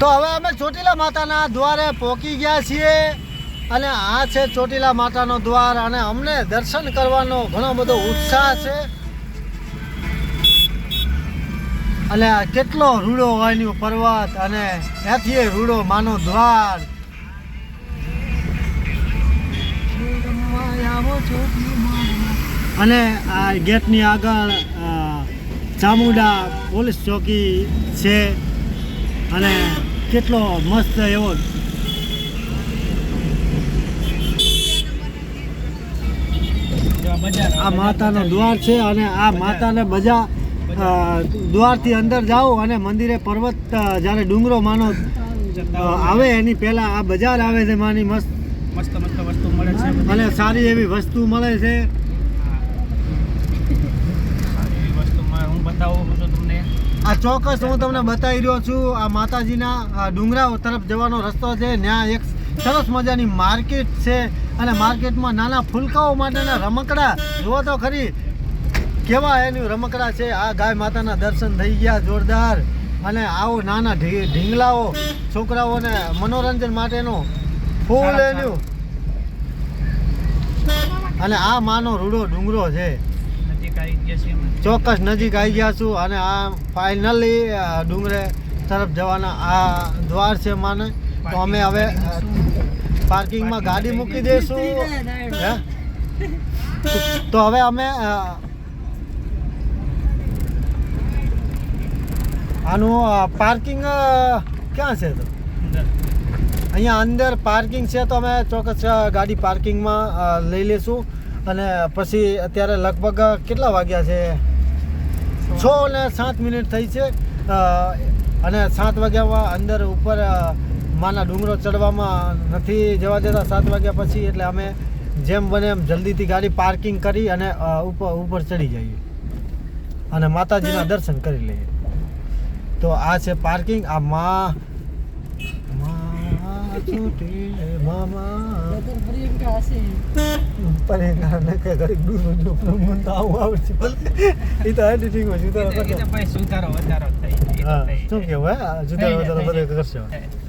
તો હવે અમે ચોટીલા માતાના દ્વારે પહોંચી ગયા છીએ અને આ છે ચોટીલા માતાનો દ્વાર અને અમને દર્શન કરવાનો ઘણો બધો ઉત્સાહ છે. અને કેટલો રૂડો વાયનો પર્વત અને ત્યાંથી રૂડો માનો દ્વાર. અને આ ગેટની આગળ ચામુંડા પોલીસ ચોકી છે અને કેટલો મસ્ત એવો આ માતાનો દ્વાર છે અને આ માતાને બજા દ્વારથી અંદર જાઓ અને મંદિરે પર્વત જ્યારે ડુંગરો માનો આવે એની પહેલાં આ બજાર આવે છે માની મસ્ત. મસ્ત મસ્ત વસ્તુ મળે છે. અને સારી એવી વસ્તુ મળે છે સારી એવી વસ્તુમાં હું બતાવું છું તમને. આ ચોક્કસ હું તમને બતાવી રહ્યો છું આ માતાજીના ડુંગરા તરફ જવાનો રસ્તો છે. ત્યાં એક સરસ મજાની માર્કેટ છે અને માર્કેટમાં નાના ફૂલકાઓ માટેના રમકડા. જુઓ તો ખરી કેવા એનું રમકડા છે. આ ગાય માતાના દર્શન થઈ ગયા જોરદાર. અને આવો નાના ઢીંગલાઓ છોકરાઓને મનોરંજન માટેનો ફૂલ એનું. અને આ માનો રૂડો ડુંગરો છે. ચોક્કસ નજીક આવી ગયા છું અને આ ફાઇનલી ડુંગરે તરફ જવાના આ દ્વાર છે માને. તો અમે હવે પાર્કિંગમાં ગાડી મૂકી દઈશું. હે? તો હવે અમે આનું પાર્કિંગ ક્યાં છે તો? અહીંયા અંદર પાર્કિંગ છે તો અમે ચોક્કસ ગાડી પાર્કિંગમાં લઈ લેશું. અને પછી અત્યારે લગભગ કેટલા વાગ્યા છે? છ ને સાત મિનિટ થઈ છે. અને સાત વાગ્યામાં અંદર ઉપર માના ડુંગરો ચડવામાં નથી જવા દેતા. સાત વાગ્યા પછી એટલે અમે જેમ બને એમ જલ્દીથી ગાડી પાર્કિંગ કરી અને ઉપર ઉપર ચડી જઈએ. અને માતાજીના દર્શન કરી લઈએ. તો આ છે પાર્કિંગ. આ મા શું કેવું હે સુધારો થઈ જાય, વધારો થઈ બધે જાય. કરશે થઈ.